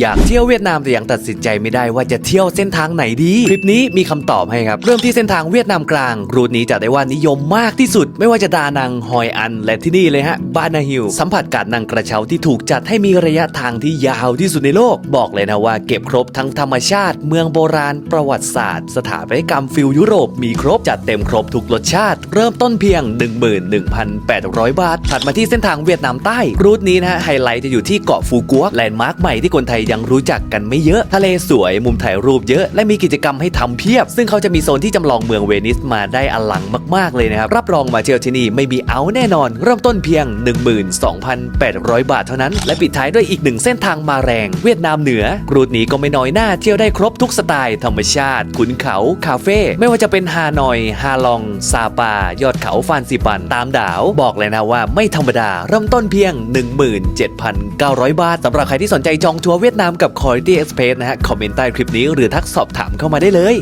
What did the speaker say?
อยากเที่ยวเวียดนามแต่ยังตัดสินใจไม่ได้ว่าจะเที่ยวเส้นทางไหนดีคลิปนี้มีคำตอบให้ครับเริ่มที่เส้นทางเวียดนามกลาง รูทนี้จะได้ว่านิยมมากที่สุด ไม่ว่าจะดานังฮอยอัน และที่นี่เลยฮะบานาฮิลสัมผัสการนั่งกระเช้าที่ถูกจัดให้มีระยะทางที่ยาวที่สุดในโลก บอกเลยนะว่าเก็บครบทั้งธรรมชาติ เมืองโบราณ ประวัติศาสตร์ สถาปัตยกรรมฟิลยุโรปมีครบจัดเต็มครบทุกรสชาติ เริ่มต้นเพียง 11,800 บาทถัดมาที่เส้นทางเวียดนามใต้รูทนี้นะฮะไฮไลท์จะอยู่ที่เกาะฟูกัวแลนด์มาร์คใหม่ที่คนไทยยังรู้จักกันไม่เยอะ ทะเลสวยมุมถ่ายรูปเยอะ และมีกิจกรรมให้ทำเพียบ ซึ่งเขาจะมีโซนที่จำลองเมืองเวนิสมาได้อลังมากๆเลยนะครับรับรองมาเที่ยวที่นี่ไม่มีเอาแน่นอน เริ่มต้นเพียง 12,800 บาทเท่านั้น และปิดท้ายด้วยอีกหนึ่งเส้นทางมาแรง เวียดนามเหนือรูทนี้ก็ไม่น้อยหน้าเที่ยวได้ครบทุกสไตล์ธรรมชาติขุนเขาคาเฟ่ไม่ว่าจะเป็นฮานอย ฮาลอง ซาปา ยอดเขาฟานซิปัน ตามดาว บอกเลยนะว่าไม่ธรรมดา เริ่มต้นเพียง 17,900 บาทสำหรับใครที่สนใจจองทัวร์เวียดนามกับ Quality Express นะฮะคอมเมนต์ใต้คลิปนี้หรือทักสอบถามเข้ามาได้เลย